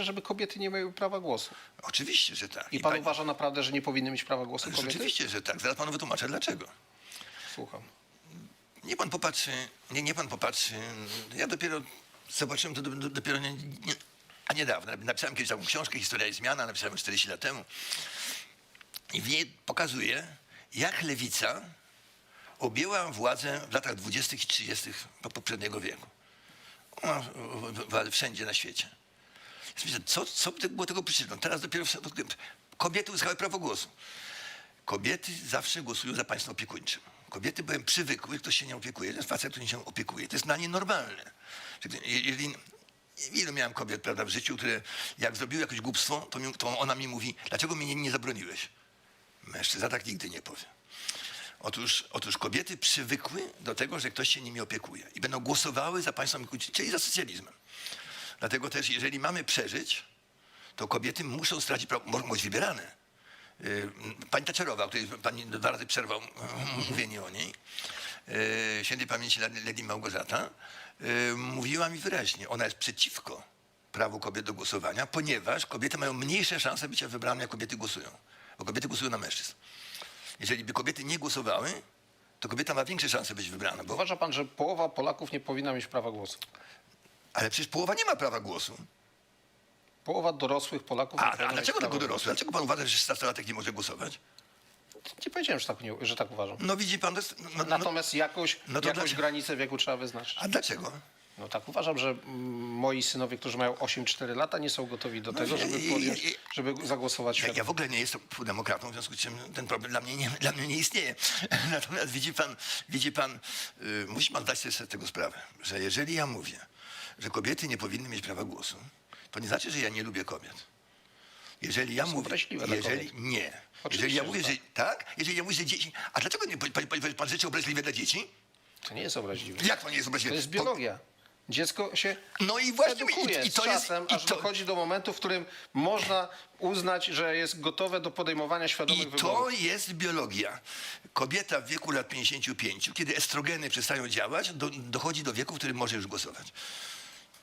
pisze, żeby kobiety nie miały prawa głosu. Oczywiście, że tak. I pan pani- uważa naprawdę, że nie powinny mieć prawa głosu kobiety? Rzeczywiście, że tak. Zaraz panu wytłumaczę dlaczego. Słucham. Nie pan popatrzy, nie, nie pan popatrzy. Ja dopiero zobaczyłem to do, do, dopiero nie, nie, a niedawno. Napisałem kiedyś taką książkę Historia i zmiana, napisałem 40 lat temu. I w niej pokazuje, jak lewica objęła władzę w latach 20. i 30. po- poprzedniego wieku. Ona wszędzie na świecie. Co, co by było tego przyczyną? Teraz dopiero odkryłem. kobiety uzyskały prawo głosu. Kobiety zawsze głosują za państwem opiekuńczym. Kobiety byłem przywykły, ktoś się nie opiekuje, jest facet, który się opiekuje. To jest dla niej normalne. Jeżeli, ilu miałem kobiet prawda, w życiu, które jak zrobiły jakieś głupstwo, to, mi, to ona mi mówi, dlaczego mnie nie, nie zabroniłeś? Mężczyzna tak nigdy nie powie. Otóż, otóż kobiety przywykły do tego, że ktoś się nimi opiekuje i będą głosowały za państwem opiekuńczym, czyli za socjalizmem. Dlatego też, jeżeli mamy przeżyć, to kobiety muszą stracić prawo, mo- być wybierane. Y, Pani Taczerowa, o której pani dwa razy przerwał mówienie o niej, y, świętej pamięci Lady Małgorzata, y, mówiła mi wyraźnie, ona jest przeciwko prawu kobiet do głosowania, ponieważ kobiety mają mniejsze szanse bycia wybrane, jak kobiety głosują. Bo kobiety głosują na mężczyzn. Jeżeli by kobiety nie głosowały, to kobieta ma większe szanse być wybrana. Bo, Uważa pan, że połowa Polaków nie powinna mieć prawa głosu? Ale przecież połowa nie ma prawa głosu. Połowa dorosłych Polaków A, a dlaczego tylko dorosły? Dlaczego pan uważa, że nastolatek nie może głosować? Nie powiedziałem, że tak, nie, że tak uważam. No widzi pan, jest, no, no, Natomiast jakąś, no jakąś dlaczego? granicę wieku trzeba wyznaczyć. a dlaczego? No tak uważam, że moi synowie, którzy mają 8-4 lata, nie są gotowi do tego, No nie, żeby, podjąć, żeby zagłosować Ja, ja w ogóle nie jestem demokratą, w związku z czym ten problem dla mnie nie, dla mnie nie istnieje. Natomiast widzi pan, widzi pan y, musi pan zdać sobie z tego sprawę, że jeżeli ja mówię, że kobiety nie powinny mieć prawa głosu, to nie znaczy, że ja nie lubię kobiet. Jeżeli ja są mówię, jeżeli nie, Oczywiście, jeżeli ja że mówię, że tak, jeżeli ja mówię, że dzieci, a dlaczego nie pan, pan, pan, rzeczy obraźliwe dla dzieci? To nie jest obraźliwe. Jak to nie jest obraźliwe? To jest biologia. Dziecko się No i właśnie, edukuje i, i z to jest, czasem, i aż to, dochodzi do momentu, w którym można uznać, że jest gotowe do podejmowania świadomych I wyborów. to jest biologia. Kobieta w wieku lat 55, kiedy estrogeny przestają działać, do, dochodzi do wieku, w którym może już głosować.